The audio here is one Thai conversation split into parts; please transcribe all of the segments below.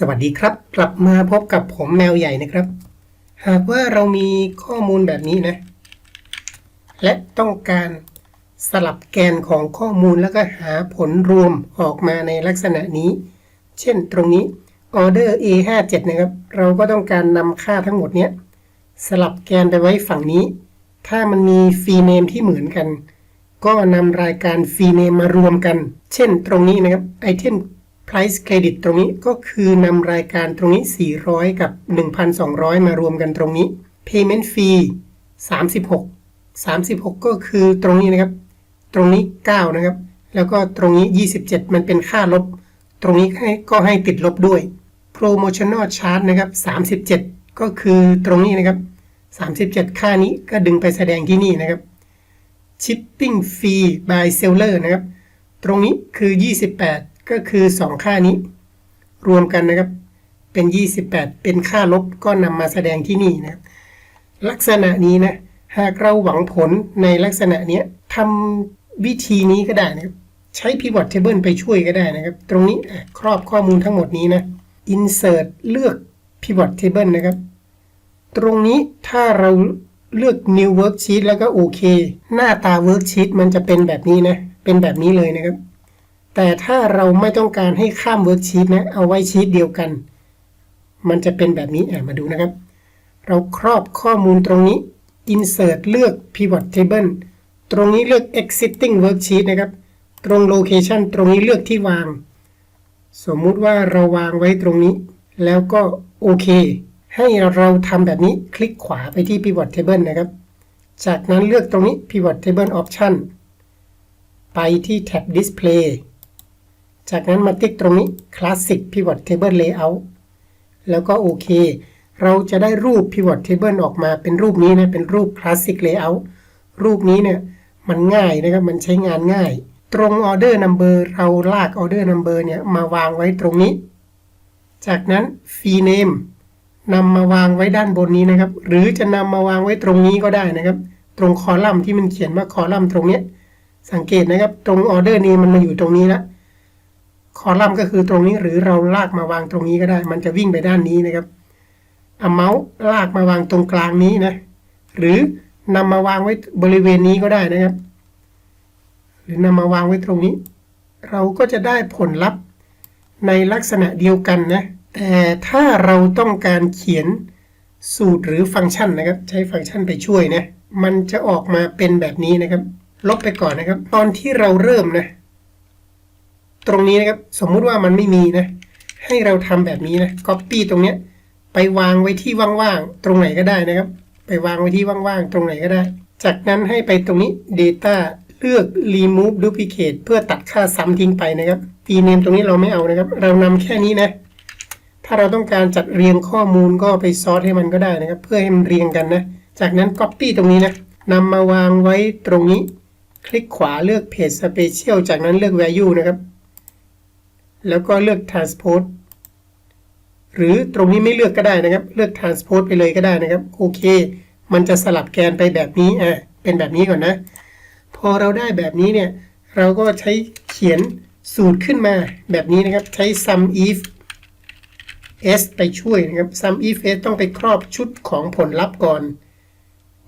สวัสดีครับ กลับมาพบกับผมแมวใหญ่นะครับ หากว่าเรามีข้อมูลแบบนี้นะ และต้องการสลับแกนของข้อมูลแล้วก็หาผลรวมออกมาในลักษณะนี้ เช่นตรงนี้ order A57 นะครับ เราก็ต้องการนำค่าทั้งหมดเนี้ย สลับแกนไปไว้ฝั่งนี้ ถ้ามันมีฟรีเนมที่เหมือนกัน ก็นำรายการฟรีเนมมารวมกัน เช่นตรงนี้นะครับ item price credit ตรงนี้ก็คือนำรายการตรงนี้ 400 กับ 1,200 มารวมกันตรงนี้ payment fee 36 36 ก็คือตรงนี้นะครับ ตรงนี้ 9 นะครับ แล้วก็ตรงนี้ 27 มันเป็นค่าลบ ตรงนี้ให้ก็ให้ติดลบด้วย promotional charge นะครับ 37 ก็คือตรงนี้นะครับ 37 ค่านี้ก็ดึงไปแสดงที่นี่นะครับ shipping fee by seller นะครับ ตรงนี้คือ 28 ก็คือ 2 ค่านี้ รวมกันนะครับ เป็น 28 เป็นค่าลบก็นำมาแสดงที่นี่นะครับลักษณะนี้นะ หากเราหวังผลในลักษณะเนี้ยทำวิธีนี้ก็ได้นะครับ ใช้ pivot table ไปช่วยก็ได้นะครับ ตรงนี้ครอบข้อมูลทั้งหมดนี้นะ insert เลือก pivot table นะครับ ตรงนี้ถ้าเราเลือก new worksheet แล้วก็โอเค หน้าตา worksheet มันจะเป็นแบบนี้นะ เป็นแบบนี้เลยนะครับ แต่ถ้าเราไม่ต้องการให้ข้าม worksheet นะ เอาไว้ชีตเดียวกัน มันจะเป็นแบบนี้อะมาดูนะครับ เราครอบข้อมูลตรงนี้ insert เลือก pivot table ตรงนี้เลือก existing worksheet นะครับ ตรง location ตรงนี้เลือกที่วาง สมมุติว่าเราวางไว้ตรงนี้ แล้วก็โอเค ให้เราทำแบบนี้คลิกขวาไปที่ pivot table นะครับ จากนั้นเลือกตรงนี้ pivot table option ไปที่แท็บ display จากนั้นมาติ๊กตรงนี้ classic pivot table layout แล้วก็โอเค เราจะได้รูป pivot table ออกมาเป็นรูปนี้นะเป็นรูป classic layout รูปนี้เนี่ยมันง่ายนะครับ มันใช้งานง่าย ตรง order number เราลาก order number เนี่ยมาวางไว้ตรงนี้ จากนั้น fee name นำมาวางไว้ด้านบนนี้นะครับ หรือจะนำมาวางไว้ตรงนี้ก็ได้นะครับ ตรงคอลัมน์ที่มันเขียนว่าคอลัมน์ตรงนี้ สังเกตนะครับ ตรง order name มันมาอยู่ตรงนี้ละ คอลัมน์ก็คือตรงนี้หรือเราลากมาวางตรงนี้ก็ได้ มันจะวิ่งไปด้านนี้นะครับเอาเมาส์ลากมาวางตรงกลางนี้นะ หรือนำมาวางไว้บริเวณนี้ก็ได้นะครับ หรือนำมาวางไว้ตรงนี้ เราก็จะได้ผลลัพธ์ในลักษณะเดียวกันนะ แต่ถ้าเราต้องการเขียนสูตรหรือฟังก์ชันนะครับ ใช้ฟังก์ชันไปช่วยนะ มันจะออกมาเป็นแบบนี้นะครับ ลบไปก่อนนะครับ ตอนที่เราเริ่มนะ ตรงนี้นะครับสมมุติว่ามันไม่มีนะ ให้เราทำแบบนี้นะ copy ตรงเนี้ยไปวางไว้ที่ว่างๆตรงไหนก็ได้นะครับ ไปวางไว้ที่ว่างๆตรงไหนก็ได้ จากนั้นให้ไปตรงนี้ data เลือก remove duplicate เพื่อตัดค่าซ้ำทิ้งไปนะครับ rename ตรงนี้เราไม่เอานะครับ เรานำแค่นี้นะ ถ้าเราต้องการจัดเรียงข้อมูลก็ไปซอร์ทให้มันก็ได้นะครับ เพื่อให้มันเรียงกันนะ จากนั้น copy ตรงนี้นะนำมาวางไว้ตรงนี้ คลิกขวาเลือก page special จากนั้นเลือก value นะครับ แล้วก็เลือก transpose หรือตรงนี้ไม่เลือกก็ได้นะครับ เลือก transpose ไปเลยก็ได้นะครับ โอเค มันจะสลับแกนไปแบบนี้อะเป็นแบบนี้ก่อนนะ พอเราได้แบบนี้เนี่ย เราก็ใช้เขียนสูตรขึ้นมาแบบนี้นะครับ ใช้ sum if s ไปช่วยนะครับ sum if s ต้องไปครอบชุดของผลลัพธ์ก่อน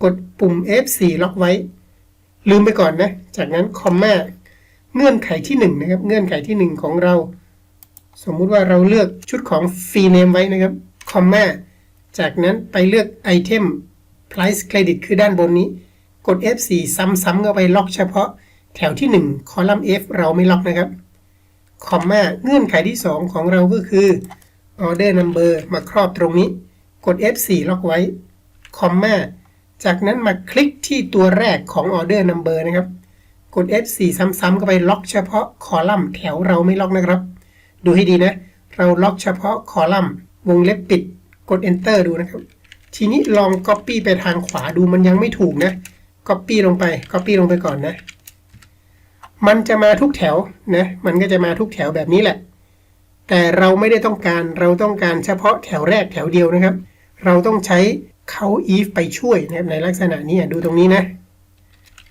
กดปุ่ม F4 ล็อกไว้ ลืมไปก่อนนะ จากนั้นคอมมาเงื่อนไขที่ 1 นะครับ เงื่อนไขที่ 1 ของเรา สมมุติว่าเราเลือกชุดของฟรีเนมไว้นะครับคอมมาจากนั้นไปเลือกไอเทม price credit คือด้านบนนี้ กด F4 ซ้ำๆเข้าไปล็อกเฉพาะแถวที่ 1 คอลัมน์ F เราไม่ล็อกนะครับคอมมาเงื่อนไขที่ 2 ของเราก็คือ order number มาครอบตรงนี้ กด F4 ล็อกไว้คอมมาจากนั้นมาคลิกที่ตัวแรกของ order number นะครับ กด F4 ซ้ำๆเข้าไปล็อกเฉพาะคอลัมน์แถวเราไม่ล็อกนะครับ ดูให้ดีนะ เราล็อกเฉพาะคอลัมน์วงเล็บปิดกด enter ดูนะครับ ทีนี้ลอง copy ไปทางขวาดูมันยังไม่ถูกนะ copy ลงไป copy ลงไปก่อนนะ มันจะมาทุกแถวนะ มันก็จะมาทุกแถวแบบนี้แหละ แต่เราไม่ได้ต้องการเราต้องการเฉพาะแถวแรกแถวเดียวนะครับ เราต้องใช้เขา if ไปช่วยนะครับในลักษณะนี้ดูตรงนี้นะ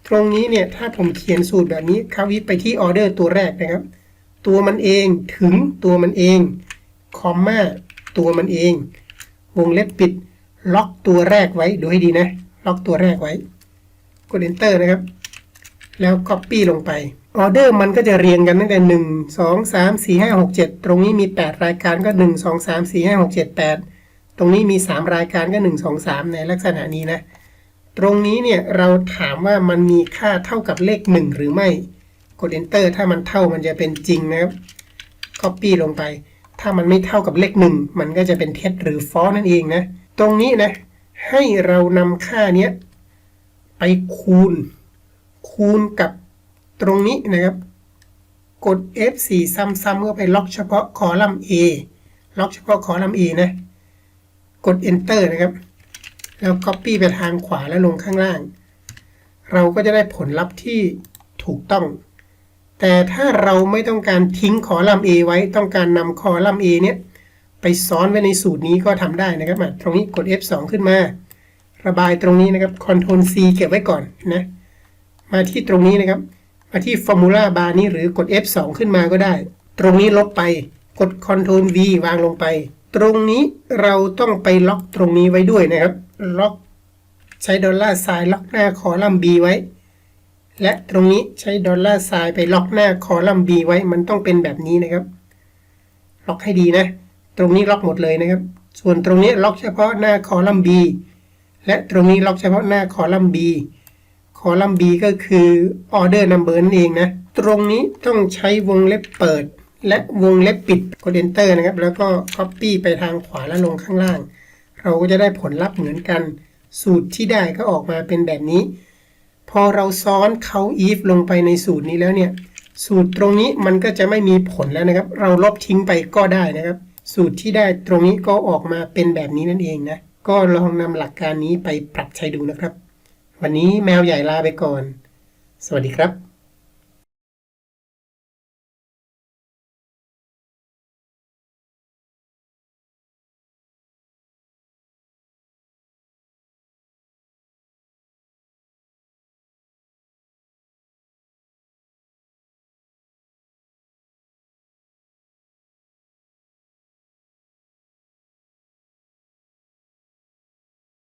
ตรงนี้เนี่ยถ้าผมเขียนสูตรแบบนี้เขา if ไปที่ออเดอร์ตัวแรกนะครับ ตัวมันเองถึงตัวมันเองคอมมาตัวมันเอง วงเล็บปิด ล็อกตัวแรกไว้ดูให้ดีนะ ล็อกตัวแรกไว้ กด enter นะครับ แล้ว copy ลงไปออเดอร์มันก็จะเรียงกันตั้งแต่ 1 2 3 4 5 6 7 ตรงนี้มี 8 รายการก็ 1 2 3 4 5 6 7 8 ตรงนี้มี 3 รายการก็ 1 2 3 ในลักษณะนี้นะ ตรงนี้เนี่ยเราถามว่ามันมีค่าเท่ากับเลข 1 หรือไม่ กด enter ถ้ามันเท่ามันจะเป็นจริงนะครับ copy ลงไป ถ้ามันไม่เท่ากับเลข1มันก็จะเป็นเท็จหรือ false นั่นเองนะ ตรงนี้นะ ให้เรานำค่าเนี้ยไปคูณ คูณกับตรงนี้นะครับ กด F4 ซ้ำๆก็ไปล็อกเฉพาะคอลัมน์ A ล็อกเฉพาะคอลัมน์ A นะ กด Enter นะครับ แล้ว Copy ไปทางขวาแล้วลงข้างล่าง เราก็จะได้ผลลัพธ์ที่ถูกต้อง แต่ถ้าเราไม่ต้องการทิ้งคอลัมน์ A ไว้ต้องการนำคอลัมน์ A เนี้ยไปซ้อนไว้ในสูตรนี้ก็ทำได้นะครับตรงนี้กด F2 ขึ้นมา ระบายตรงนี้นะครับ Ctrl C เก็บไว้ก่อนนะมาที่ตรงนี้นะครับ มาที่ Formula Bar นี้หรือกด F2 ขึ้นมาก็ได้ ตรงนี้ลบไปกด Ctrl V วางลงไป ตรงนี้เราต้องไปล็อกตรงนี้ไว้ด้วยนะครับ ล็อกใช้ดอลลาร์ไซน์ล็อกหน้าคอลัมน์ B ไว้ และตรงนี้ใช้ดอลลาร์ไซน์ไปล็อกหน้าคอลัมน์ B ไว้มันต้องเป็นแบบนี้นะครับ ล็อกให้ดีนะ ตรงนี้ล็อกหมดเลยนะครับ ส่วนตรงนี้ล็อกเฉพาะหน้าคอลัมน์ B และตรงนี้ล็อกเฉพาะหน้าคอลัมน์ B คอลัมน์ B ก็คือ order number นั่นเองนะ ตรงนี้ต้องใช้วงเล็บเปิด และวงเล็บปิดกด enter นะครับ แล้วก็ copy ไปทางขวาและลงข้างล่าง เราก็จะได้ผลลัพธ์เหมือนกัน สูตรที่ได้ก็ออกมาเป็นแบบนี้ พอเราซ้อนเขา if ลงไปในสูตรนี้แล้วเนี่ย สูตรตรงนี้มันก็จะไม่มีผลแล้วนะครับ เราลบทิ้งไปก็ได้นะครับ สูตรที่ได้ตรงนี้ก็ออกมาเป็นแบบนี้นั่นเองนะ ก็ลองนำหลักการนี้ไปปรับใช้ดูนะครับ วันนี้แมวใหญ่ลาไปก่อน สวัสดีครับ